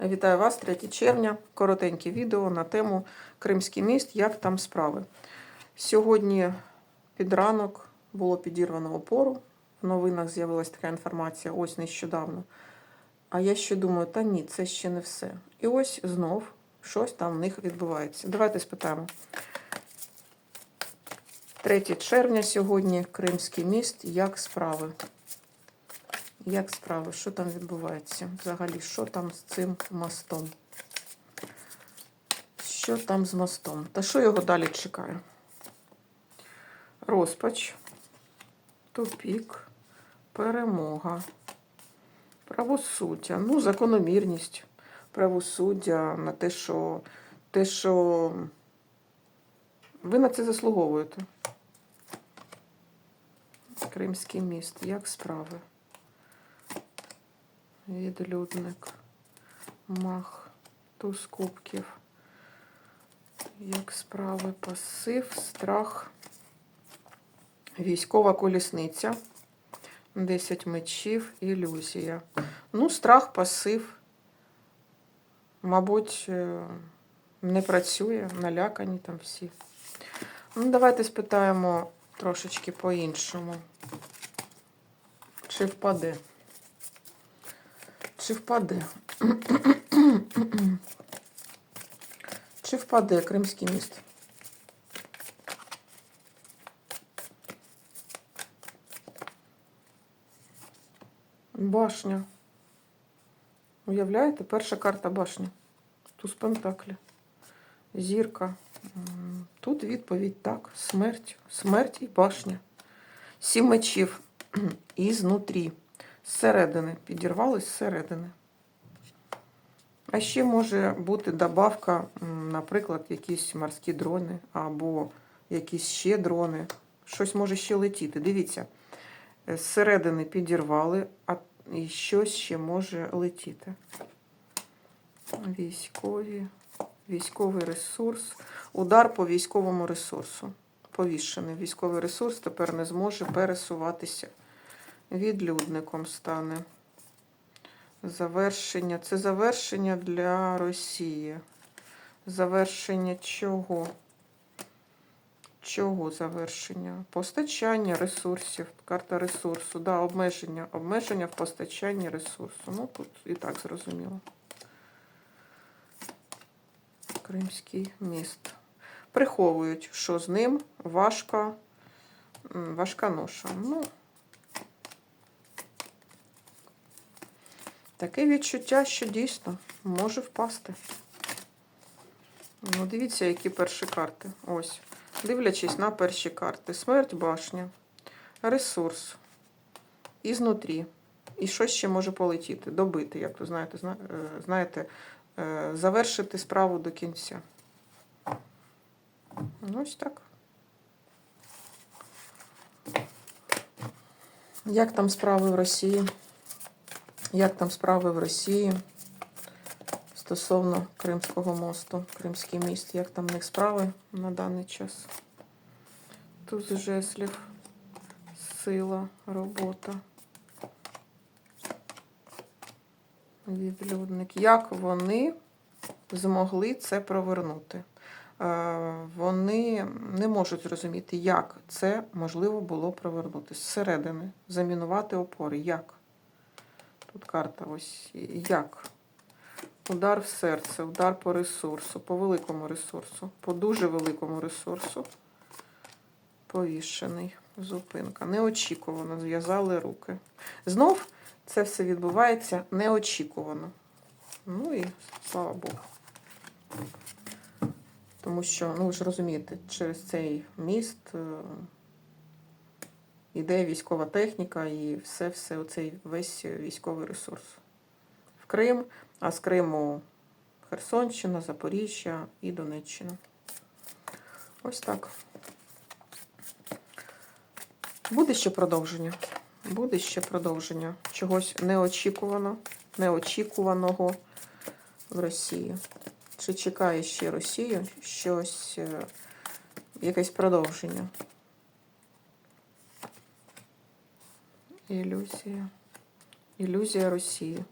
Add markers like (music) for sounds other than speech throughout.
Вітаю вас 3 червня. Коротеньке відео на тему Кримський міст. Як там справи? Сьогодні під ранок було підірвано опору. В новинах з'явилася така інформація ось нещодавно. А я ще думаю, та ні, це ще не все. І ось знов щось там в них відбувається. Давайте спитаємо. 3 червня сьогодні Кримський міст. Як справи? Як справи? Що там відбувається? Взагалі, що там з цим мостом? Що там з мостом? Та що його далі чекає? Розпач, тупік, перемога, правосуддя, ну, закономірність, правосуддя на те, що те, що ви на це заслуговуєте. Кримський міст. Як справи? Відлюдник, мах, туз кубків. Як справи, пасив, страх, військова колісниця, 10 мечів, ілюзія. Ну, страх, пасив, мабуть, е, не працює, налякані там всі. Ну, давайте спитаємо трошечки по-іншому. Чи впаде? Чи впаде? Чи впаде Кримський міст? Башня. Уявляєте? Перша карта башня. Туз Пентаклі. Зірка. Тут відповідь так. Смерть. Смерть і башня. Сім мечів. (clears throat) І знутрі. Зсередини. Підірвались зсередини. А ще може бути добавка, наприклад, якісь морські дрони або якісь ще дрони. Щось може ще летіти. Дивіться, е, зсередини підірвали, а і щось ще може летіти. Військові, військовий ресурс. Удар по військовому ресурсу. Повішений військовий ресурс тепер не зможе пересуватися. Відлюдником стане. Завершення. Це завершення для Росії. Завершення чого? Чого завершення? Постачання ресурсів. Карта ресурсу. Да, обмеження. Обмеження в постачанні ресурсу. Ну, тут і так зрозуміло. Кримський міст. Приховують, що з ним важка, важка ноша. Ну, Таке відчуття, що дійсно може впасти. Ну, дивіться, які перші карти. Ось. Дивлячись на перші карти. Смерть, башня, ресурс. І знутрі. І що ще може полетіти? Добити, як ви знаєте, е, знаєте, е, завершити справу до кінця. Ну, ось так. Як там справи в Росії? Як там справи в Росії стосовно Кримського мосту, Кримський міст, як там в них справи на даний час? Тут з жеслів, сила, робота. Відлюдник. Як вони змогли це провернути? Е, Вони не можуть зрозуміти, як це можливо було провернути. Зсередини, замінувати опори. Як? Тут карта ось як. Удар в серце, удар по ресурсу, по великому ресурсу, по дуже великому ресурсу. Повішений. Зупинка. Неочікувано зв'язали руки. Знов це все відбувається неочікувано. Ну і слава Богу. Тому що, ну ви ж розумієте, через цей міст е, іде військова техніка і все-все, оцей весь військовий ресурс. В Крим, а з Криму Херсонщина, Запоріжжя і Донеччина. Ось так. Буде ще продовження. Буде ще продовження чогось неочікувано, неочікуваного в Росії. Чи чекає ще Росію щось, е, якесь продовження? Ілюзія. Ілюзія Росії.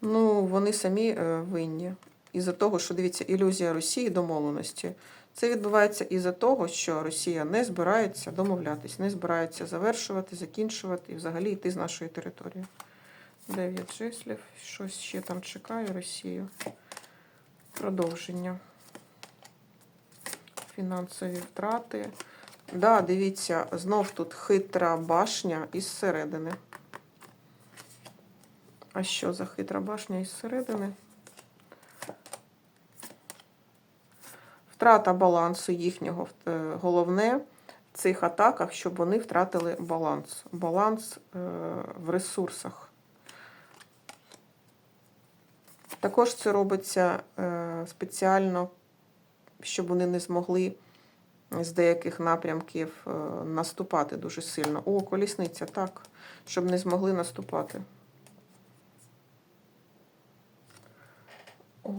Ну, вони самі е, винні. Із-за того, що дивіться, ілюзія Росії домовленості. Це відбувається із-за того, що Росія не збирається домовлятись, не збирається завершувати, закінчувати і взагалі йти з нашої території. Дев'ять жислів. Щось ще там чекає Росію. Продовження. Фінансові втрати. Да, дивіться, знов тут хитра башня із середини. А що за хитра башня із середини? Втрата балансу їхнього е, головне в цих атаках, щоб вони втратили баланс. Баланс е, в ресурсах. Також це робиться е, спеціально, щоб вони не змогли з деяких напрямків е, наступати дуже сильно. О, колісниця, так, щоб не змогли наступати. О.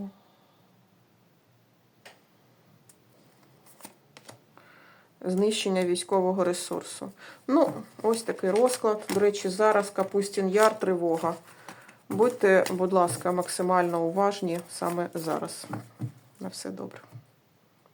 Знищення військового ресурсу. Ну, ось такий розклад. До речі, зараз Капустін Яр, тривога. Будьте, будь ласка, максимально уважні саме зараз. На все добре.